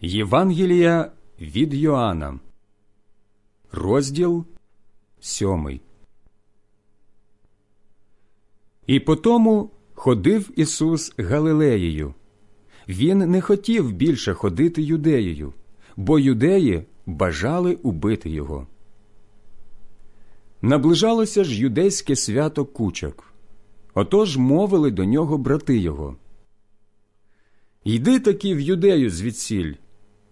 Євангелія від Йоанна, розділ сьомий. І потому ходив Ісус Галилеєю. Він не хотів більше ходити юдеєю, бо юдеї бажали убити його. Наближалося ж юдейське свято кучок. Отож мовили до нього брати його. Йди таки в юдею звідсіль,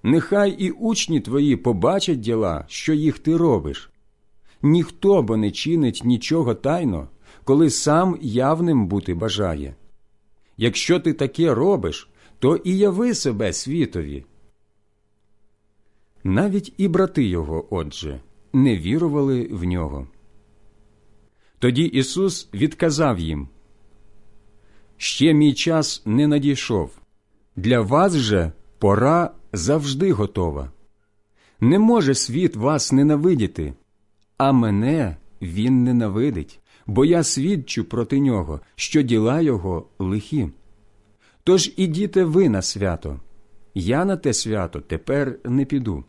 нехай і учні твої побачать діла, що їх ти робиш. Ніхто бо не чинить нічого тайно, коли сам явним бути бажає. Якщо ти таке робиш, то і яви себе світові. Навіть і брати його, отже, не вірували в нього. Тоді Ісус відказав їм Ще мій час не надійшов. Для вас же пора завжди готова. Не може світ вас ненавидіти, а мене він ненавидить, бо я свідчу проти нього, що діла його лихі. Тож ідіте ви на свято. Я на те свято тепер не піду,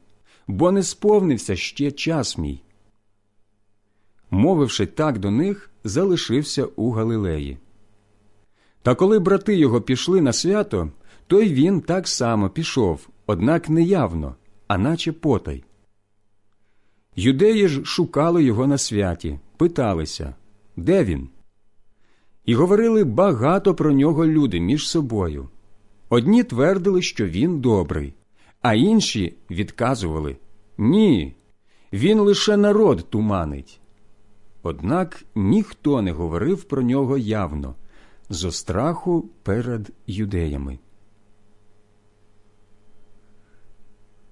бо не сповнився ще час мій. Мовивши так до них, залишився у Галилеї. Та коли брати його пішли на свято, то й він так само пішов, однак не явно, а наче потай. Юдеї ж шукали його на святі, питалися, де він? І говорили багато про нього люди між собою. Одні твердили, що він добрий, а інші відказували Ні, він лише народ туманить. Однак ніхто не говорив про нього явно, зо страху перед юдеями.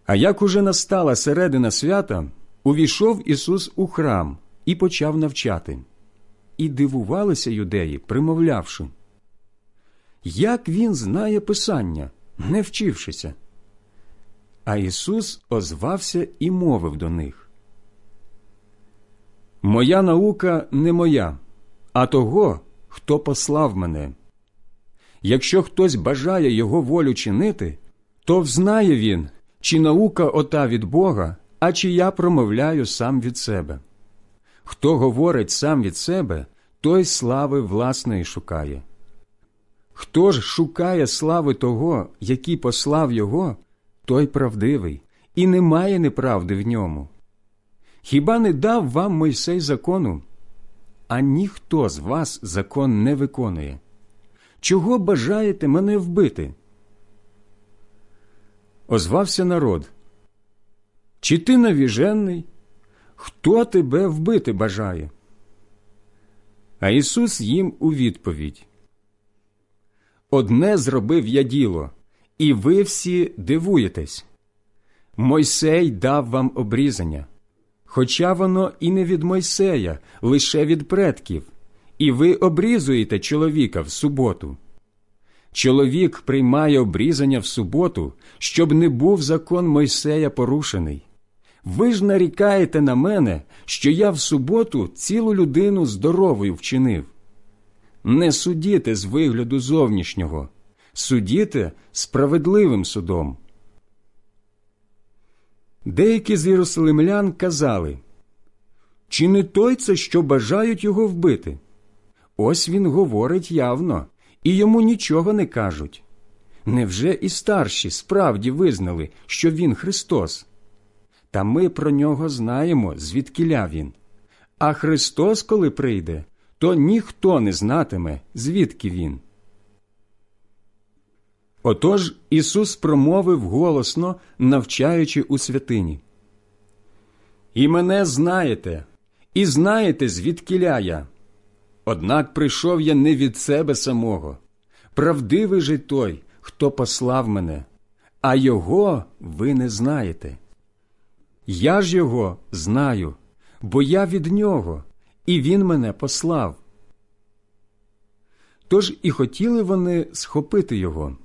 А як уже настала середина свята, увійшов Ісус у храм і почав навчати. І дивувалися юдеї, примовлявши. Як він знає Писання, не вчившися? А Ісус озвався і мовив до них. Моя наука не моя, а того, хто послав мене. Якщо хтось бажає його волю чинити, то взнає він, чи наука ота від Бога, а чи я промовляю сам від себе. Хто говорить сам від себе, той слави власної шукає. Хто ж шукає слави того, який послав його, той правдивий, і немає неправди в ньому. Хіба не дав вам Мойсей закону? А ніхто з вас закон не виконує. Чого бажаєте мене вбити? Озвався народ. Чи ти навіжений? Хто тебе вбити бажає? А Ісус їм у відповідь. Одне зробив я діло, і ви всі дивуєтесь. Мойсей дав вам обрізання, хоча воно і не від Мойсея, лише від предків, і ви обрізуєте чоловіка в суботу. Чоловік приймає обрізання в суботу, щоб не був закон Мойсея порушений. Ви ж нарікаєте на мене, що я в суботу цілу людину здоровою вчинив. Не судіте з вигляду зовнішнього, судіте справедливим судом. Деякі з єрусалимлян казали чи не той це, що бажають його вбити? Ось він говорить явно, і йому нічого не кажуть. Невже і старші справді визнали, що він Христос? Та ми про нього знаємо, звідкиля він. А Христос, коли прийде, то ніхто не знатиме, звідки він. Отож Ісус промовив голосно, навчаючи у святині. І мене знаєте, і знаєте, звідкиля я. Однак прийшов я не від себе самого. Правдивий же той, хто послав мене, а його ви не знаєте. Я ж його знаю, бо я від нього, і він мене послав. Тож і хотіли вони схопити його,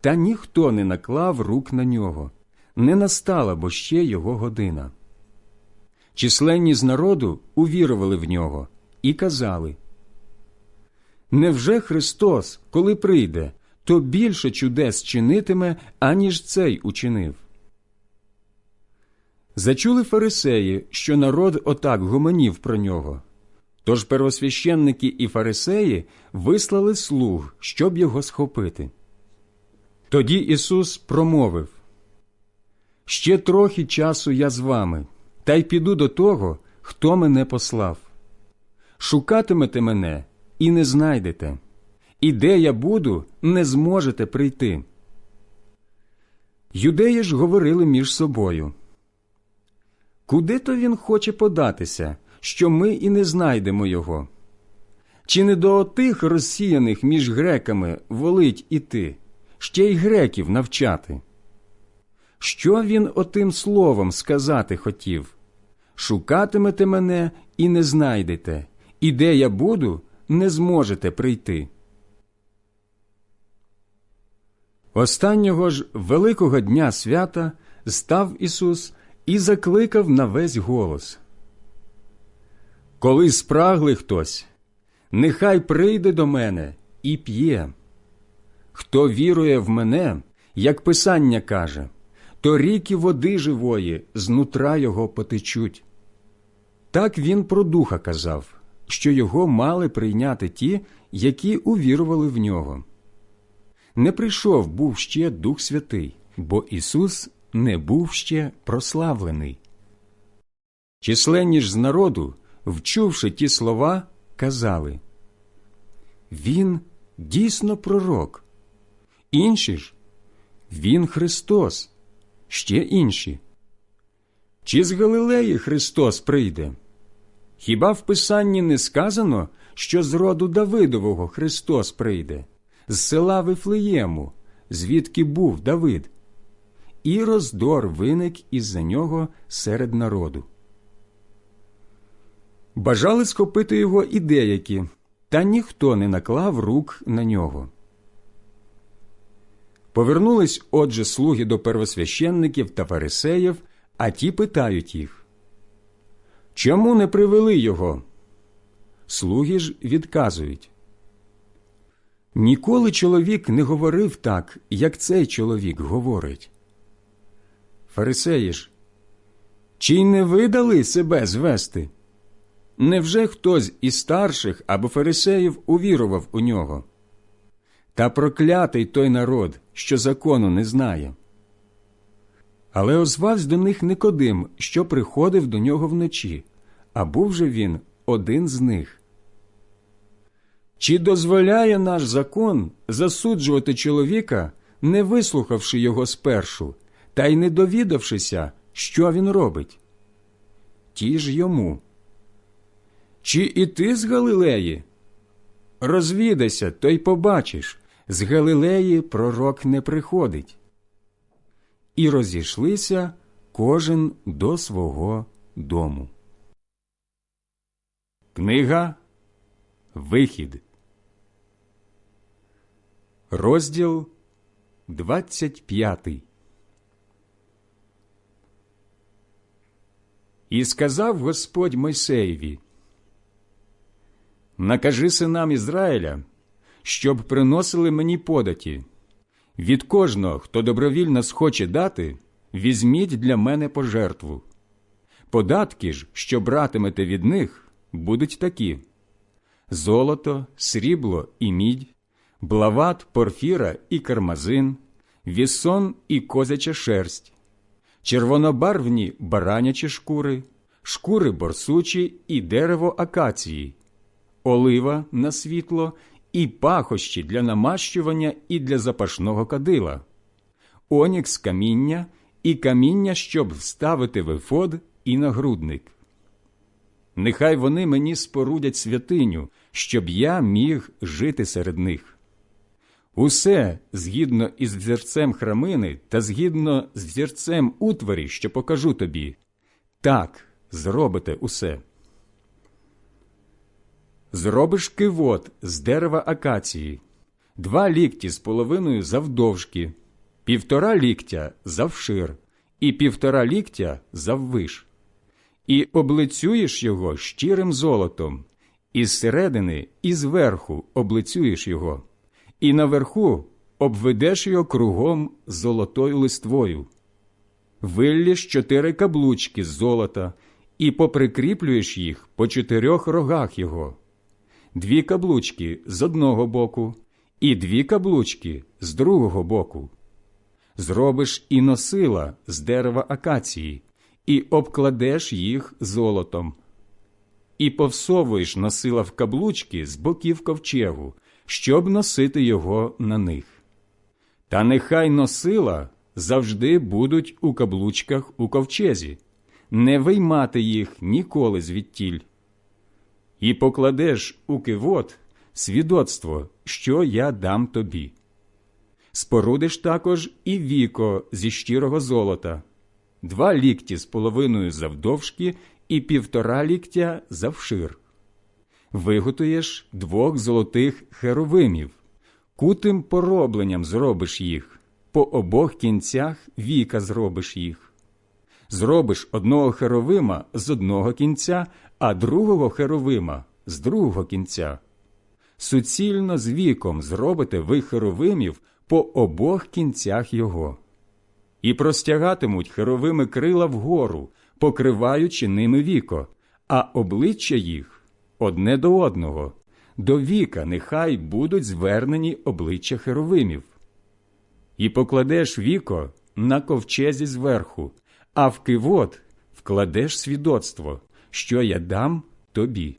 та ніхто не наклав рук на нього, не настала бо ще його година. Численні з народу увірували в нього і казали Невже Христос, коли прийде, то більше чудес чинитиме, аніж цей учинив. Зачули фарисеї, що народ отак гомонів про нього. Тож первосвященники і фарисеї вислали слуг, щоб його схопити. Тоді Ісус промовив Ще трохи часу я з вами, та й піду до того, хто мене послав. Шукатимете мене і не знайдете, і де я буду, не зможете прийти. Юдеї ж говорили між собою. Куди то він хоче податися, що ми і не знайдемо його? Чи не до отих розсіяних між греками волить іти, ще й греків навчати? Що він отим словом сказати хотів? Шукатимете мене і не знайдете, і де я буду, не зможете прийти. Останнього ж великого дня свята став Ісус і закликав на весь голос. Коли спрагли хтось, нехай прийде до мене і п'є. Хто вірує в мене, як Писання каже, то ріки води живої знутра його потечуть. Так він про духа казав, що його мали прийняти ті, які увірували в нього. Не прийшов був ще Дух Святий, бо Ісус не був ще прославлений. Численні ж з народу, вчувши ті слова, казали Він дійсно пророк. Інші ж Він Христос, ще інші. Чи з Галилеї Христос прийде? Хіба в Писанні не сказано, що з роду Давидового Христос прийде, з села Вифлеєму, звідки був Давид? І роздор виник із-за нього серед народу. Бажали схопити його і деякі, та ніхто не наклав рук на нього. Повернулись отже слуги до первосвященників та фарисеїв, а ті питають їх Чому не привели його? Слуги ж відказують. Ніколи чоловік не говорив так, як цей чоловік говорить. Фарисеї ж, чи не видали себе звести? Невже хтось із старших або фарисеїв увірував у нього? Та проклятий той народ, що закону не знає. Але озвався до них Никодим, що приходив до нього вночі, а був же він один з них. Чи дозволяє наш закон засуджувати чоловіка, не вислухавши його спершу, та й не довідавшися, що він робить? Ті ж йому. Чи і ти з Галилеї? Розвідайся, то й побачиш з Галилеї пророк не приходить. І розійшлися кожен до свого дому. Книга Вихід. Розділ 25 І сказав Господь Мойсеєві Накажи синам Ізраїля, щоб приносили мені податі. Від кожного, хто добровільно схоче дати, візьміть для мене пожертву. Податки ж, що братимете від них, будуть такі: золото, срібло і мідь, блават, порфіра і кармазин, вісон і козяча шерсть, червонобарвні баранячі шкури, шкури борсучі і дерево акації, олива на світло і пахощі для намащування і для запашного кадила, онікс каміння і каміння, щоб вставити в ефод і нагрудник. Нехай вони мені спорудять святиню, щоб я міг жити серед них. Усе згідно із взірцем храмини та згідно з взірцем утварі, що покажу тобі, так зробите усе. Зробиш кивот з дерева акації, два лікті з половиною завдовжки, півтора ліктя завшир. І півтора ліктя заввиш, і облицюєш його щирим золотом, і зсередини і зверху облицюєш його, і наверху обведеш його кругом золотою листвою. Виллєш чотири каблучки з золота і поприкріплюєш їх по чотирьох рогах його, дві каблучки з одного боку і дві каблучки з другого боку. Зробиш і носила з дерева акації, і обкладеш їх золотом, і повсовуєш носила в каблучки з боків ковчегу, щоб носити його на них. Та нехай носила завжди будуть у каблучках у ковчезі, не виймати їх ніколи звідтіль. І покладеш у кивот свідоцтво, що я дам тобі. Спорудиш також і віко зі щирого золота, два лікті з половиною завдовжки і півтора ліктя завшир. Виготуєш двох золотих херовимів, кутим поробленням зробиш їх, по обох кінцях віка зробиш їх. Зробиш одного херовима з одного кінця, а другого херовима з другого кінця. Суцільно з віком зробите ви херовимів по обох кінцях його. І простягатимуть херовими крила вгору, покриваючи ними віко, а обличчя їх одне до одного, до віка нехай будуть звернені обличчя херовимів. І покладеш віко на ковчезі зверху, а в кивот вкладеш свідоцтво, що я дам тобі.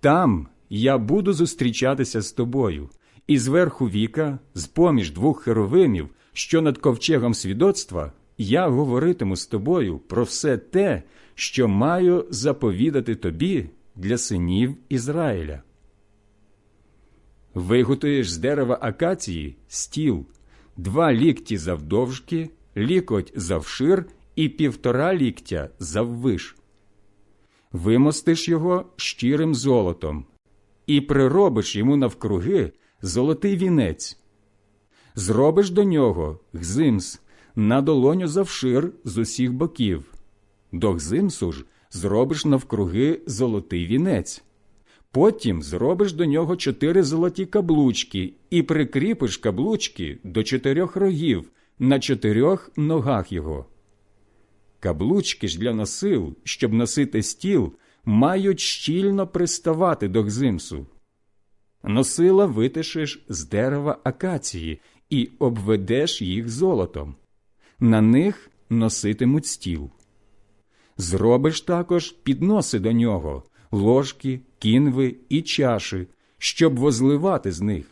Там я буду зустрічатися з тобою, і зверху віка, з поміж двох херовимів, що над ковчегом свідоцтва, я говоритиму з тобою про все те, що маю заповідати тобі для синів Ізраїля. Виготуєш з дерева акації стіл, два лікті завдовжки, лікоть завшир і півтора ліктя заввиш. Вимостиш його щирим золотом і приробиш йому навкруги золотий вінець. Зробиш до нього гзимс на долоню завшир з усіх боків. До гзимсу ж зробиш навкруги золотий вінець. Потім зробиш до нього чотири золоті каблучки і прикріпиш каблучки до чотирьох рогів на чотирьох ногах його. Каблучки ж для носил, щоб носити стіл, мають щільно приставати до гзимсу. Носила витишиш з дерева акації і обведеш їх золотом. На них носитимуть стіл. Зробиш також підноси до нього, ложки, кінви і чаші, щоб возливати з них.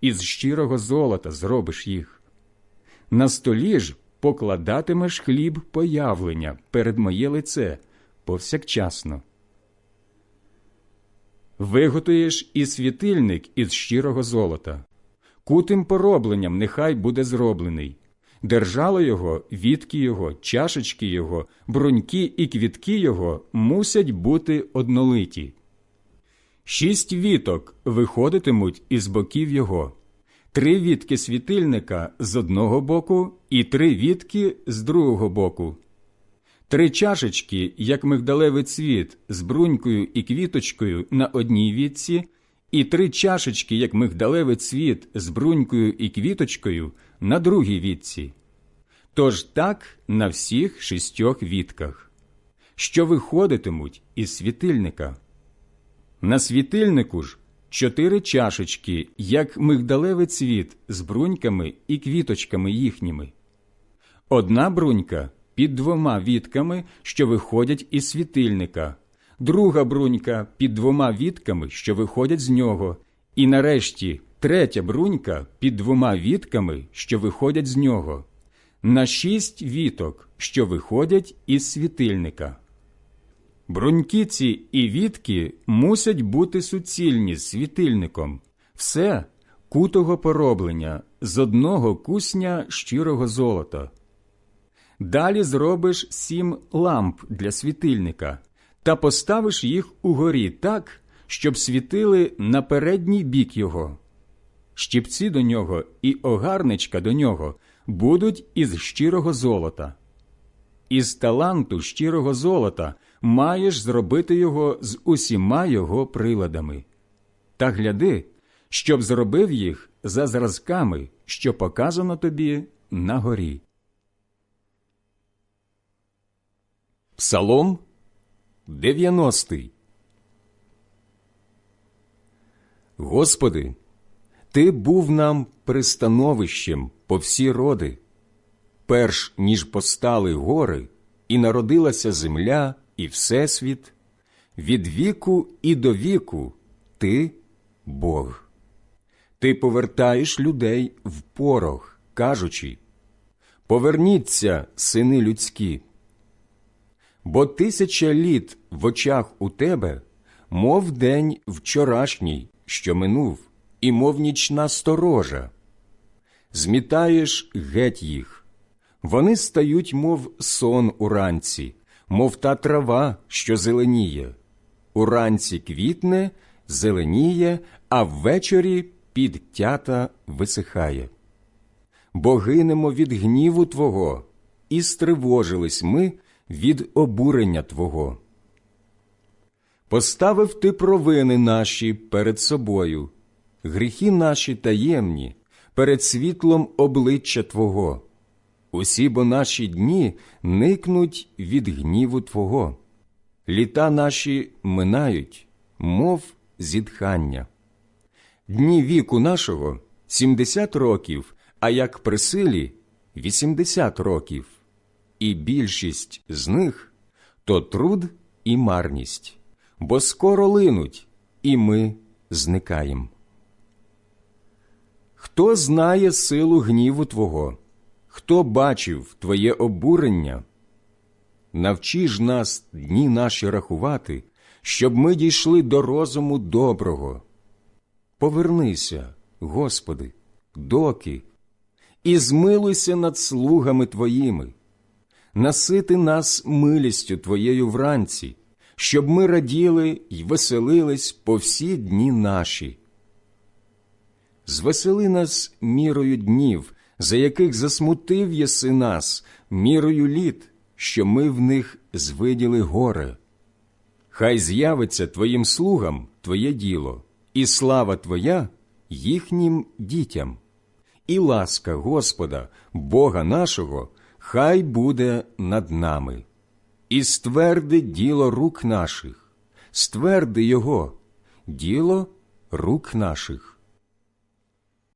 Із щирого золота зробиш їх. На столі ж покладатимеш хліб появлення перед моє лице повсякчасно. Виготуєш і світильник із щирого золота. Кутим поробленням нехай буде зроблений. Держало його, вітки його, чашечки його, бруньки і квітки його мусять бути однолиті. Шість віток виходитимуть із боків його, три вітки світильника з одного боку і три вітки з другого боку. Три чашечки, як мигдалевий цвіт, з брунькою і квіточкою на одній вітці, і три чашечки, як мигдалевий цвіт, з брунькою і квіточкою на другій вітці. Тож так на всіх шістьох вітках, що виходитимуть із світильника. На світильнику ж чотири чашечки, як мигдалевий цвіт, з бруньками і квіточками їхніми. Одна брунька під двома вітками, що виходять із світильника, друга брунька під двома вітками, що виходять з нього, і нарешті третя брунька під двома вітками, що виходять з нього, на шість віток, що виходять із світильника. Бруньки ці і вітки мусять бути суцільні з світильником, все кутого пороблення з одного кусня щирого золота. Далі зробиш сім ламп для світильника та поставиш їх угорі так, щоб світили на передній бік його. Щіпці до нього і огарничка до нього будуть із щирого золота. Із таланту щирого золота маєш зробити його з усіма його приладами. Та гляди, щоб зробив їх за зразками, що показано тобі на горі. Псалом 90 Господи, Ти був нам пристановищем по всі роди, перш ніж постали гори, і народилася земля і всесвіт, від віку і до віку Ти Бог. Ти повертаєш людей в порох, кажучи Поверніться, сини людські. Бо тисяча літ в очах у тебе, мов день вчорашній, що минув, і мов нічна сторожа. Змітаєш геть їх, вони стають, мов сон уранці, мов та трава, що зеленіє. Уранці квітне, зеленіє, а ввечері підтята висихає. Бо гинемо від гніву Твого, і стривожились ми від обурення Твого. Поставив ти провини наші перед собою, гріхи наші таємні, перед світлом обличчя Твого. Усі бо наші дні никнуть від гніву Твого, літа наші минають, мов зітхання. Дні віку нашого сімдесят років, а як при силі вісімдесят років, і більшість з них то труд і марність, бо скоро линуть, і ми зникаємо. Хто знає силу гніву Твого? Хто бачив Твоє обурення? Навчи ж нас дні наші рахувати, щоб ми дійшли до розуму доброго. Повернися, Господи, доки, і змилуйся над слугами Твоїми, насити нас милістю Твоєю вранці, щоб ми раділи й веселились по всі дні наші. Звесели нас мірою днів, за яких засмутив єси нас, мірою літ, що ми в них звиділи горе. Хай з'явиться Твоїм слугам Твоє діло, і слава Твоя їхнім дітям, і ласка Господа, Бога нашого, хай буде над нами, і стверди діло рук наших, стверди Його, діло рук наших.